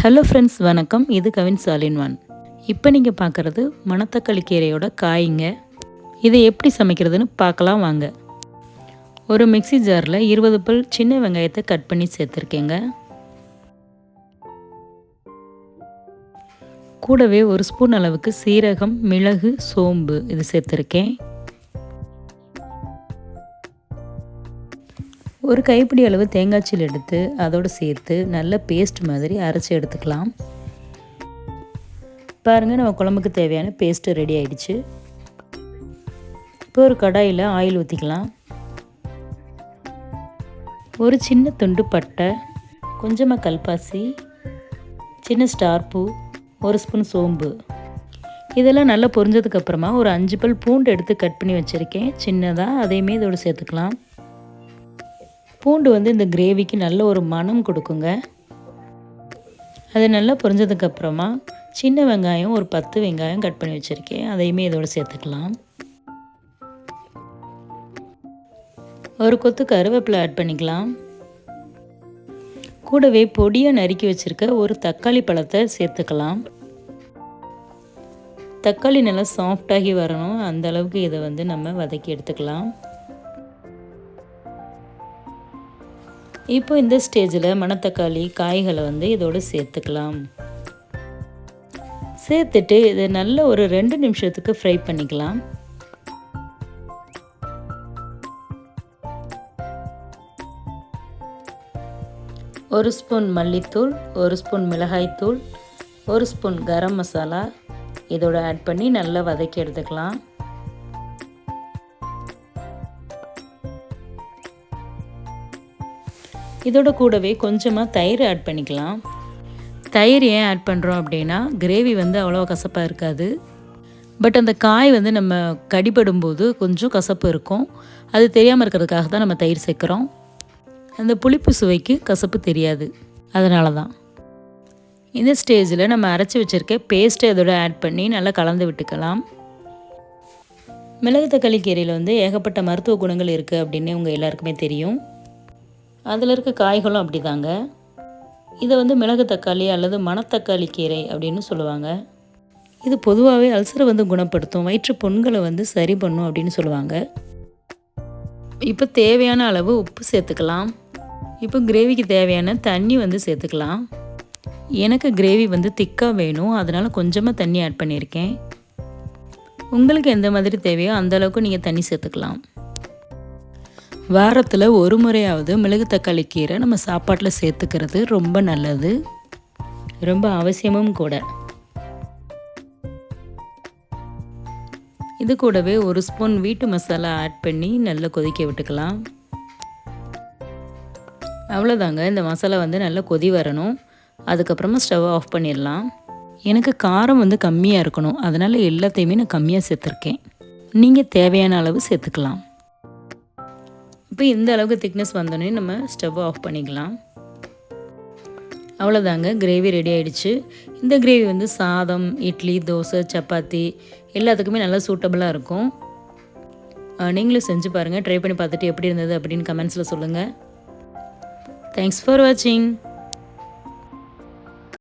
Hello friends வணக்கம். இது Kavin சாலின் one இப்போ நீங்கள் பார்க்குறது மணத்தக்காளி கீரையோட காய்ங்க. இதை எப்படி சமைக்கிறதுன்னு பார்க்கலாம் வாங்க. ஒரு மிக்ஸி ஜாரில் இருபது பல் சின்ன வெங்காயத்தை கட் பண்ணி சேர்த்துருக்கேங்க. கூடவே ஒரு ஸ்பூன் அளவுக்கு சீரகம் மிளகு சோம்பு இது சேர்த்துருக்கேன். ஒரு கைப்பிடி அளவு தேங்காய்ச்சில் எடுத்து அதோடு சேர்த்து நல்ல பேஸ்ட் மாதிரி அரைச்சி எடுத்துக்கலாம். பாருங்கள் நம்ம குழம்புக்கு தேவையான பேஸ்ட்டு ரெடி ஆயிடுச்சு. இப்போ ஒரு கடாயில் ஆயில் ஊற்றிக்கலாம் ஒரு சின்ன துண்டு பட்டை கொஞ்சமாக கல்பாசி சின்ன ஸ்டார் பூ ஒரு ஸ்பூன் சோம்பு. இதெல்லாம் நல்லா பொரிஞ்சதுக்கப்புறமா ஒரு அஞ்சு பல் பூண்டு எடுத்து கட் பண்ணி வச்சுருக்கேன். சின்னதாக அதையுமே இதோடு சேர்த்துக்கலாம். பூண்டு வந்து இந்த கிரேவிக்கு நல்ல ஒரு மனம் கொடுக்குங்க. அது நல்லா பொரிஞ்சதுக்கப்புறமா சின்ன வெங்காயம் ஒரு பத்து வெங்காயம் கட் பண்ணி வச்சுருக்கேன். அதையுமே இதோடு சேர்த்துக்கலாம். ஒரு கொத்து கருவேப்பிலை ஆட் பண்ணிக்கலாம். கூடவே பொடியாக நறுக்கி வச்சுருக்க ஒரு தக்காளி பழத்தை சேர்த்துக்கலாம். தக்காளி நல்லா சாஃப்டாகி வரணும். அந்த அளவுக்கு இதை வந்து நம்ம வதக்கி எடுத்துக்கலாம். இப்போ இந்த ஸ்டேஜில் மணத்தக்காளி காய்களை வந்து இதோடு சேர்த்துக்கலாம். சேர்த்துட்டு இதை நல்ல ஒரு ரெண்டு நிமிஷத்துக்கு ஃப்ரை பண்ணிக்கலாம். ஒரு ஸ்பூன் மல்லித்தூள் ஒரு ஸ்பூன் மிளகாய்த்தூள் ஒரு ஸ்பூன் கரம் மசாலா. இதோட ஆட் பண்ணி நல்லா வதக்கி எடுத்துக்கலாம். இதோட கூடவே கொஞ்சமாக தயிர் ஆட் பண்ணிக்கலாம். தயிர் ஏன் ஆட் பண்ணுறோம் அப்படின்னா கிரேவி வந்து அவ்வளோ கசப்பாக இருக்காது. பட் அந்த காய் வந்து நம்ம கடிபடும் போது கொஞ்சம் கசப்பு இருக்கும். அது தெரியாமல் இருக்கிறதுக்காக தான் நம்ம தயிர் சேர்க்குறோம். அந்த புளிப்பு சுவைக்கு கசப்பு தெரியாது. அதனால தான் இந்த ஸ்டேஜில் நம்ம அரைச்சி வச்சுருக்க பேஸ்ட்டை இதோட ஆட் பண்ணி நல்லா கலந்து விட்டுக்கலாம். மிளகு தக்காளி கீரையில் வந்து ஏகப்பட்ட மருத்துவ குணங்கள் இருக்குது அப்படின்னு உங்கள் எல்லாருக்குமே தெரியும். அதில் இருக்க காய்களும் அப்படி தாங்க இதை வந்து மிளகு தக்காளி அல்லது மணத்தக்காளி கீரை அப்படின்னு சொல்லுவாங்க. இது பொதுவாகவே அல்சரை வந்து குணப்படுத்தும் வயிற்று புண்களை வந்து சரி பண்ணும் அப்படின்னு சொல்லுவாங்க. இப்போ தேவையான அளவு உப்பு சேர்த்துக்கலாம். இப்போ கிரேவிக்கு தேவையான தண்ணி வந்து சேர்த்துக்கலாம். எனக்கு கிரேவி வந்து திக்காக வேணும் அதனால் கொஞ்சமாக தண்ணி ஆட் பண்ணியிருக்கேன். உங்களுக்கு எந்த மாதிரி தேவையோ அந்தளவுக்கு நீங்கள் தண்ணி சேர்த்துக்கலாம். வாரத்தில் ஒரு முறையாவது மிளகு தக்காளி கீரை நம்ம சாப்பாட்டில் சேர்த்துக்கிறது ரொம்ப நல்லது. ரொம்ப அவசியமும் கூட. இது கூடவே ஒரு ஸ்பூன் வீட்டு மசாலா ஆட் பண்ணி நல்லா கொதிக்க விட்டுக்கலாம். அவ்வளோதாங்க இந்த மசாலா வந்து நல்லா கொதி வரணும். அதுக்கப்புறமா ஸ்டவ் ஆஃப் பண்ணிடலாம். எனக்கு காரம் வந்து கம்மியாக இருக்கணும். அதனால் எல்லாத்தையுமே நான் கம்மியாக சேர்த்துருக்கேன். நீங்கள் தேவையான அளவு சேர்த்துக்கலாம். இப்போ இந்த அளவுக்கு திக்னஸ் வந்தோடனே நம்ம ஸ்டவ் ஆஃப் பண்ணிக்கலாம். அவ்வளோதாங்க கிரேவி ரெடி ஆகிடுச்சு இந்த கிரேவி வந்து சாதம் இட்லி தோசை சப்பாத்தி எல்லாத்துக்குமே நல்லா சூட்டபுளாக இருக்கும். நீங்களும் செஞ்சு பாருங்கள் ட்ரை பண்ணி பார்த்துட்டு எப்படி இருந்தது அப்படின்னு கமெண்ட்ஸில் சொல்லுங்கள் தேங்க்ஸ் ஃபார் வாட்சிங்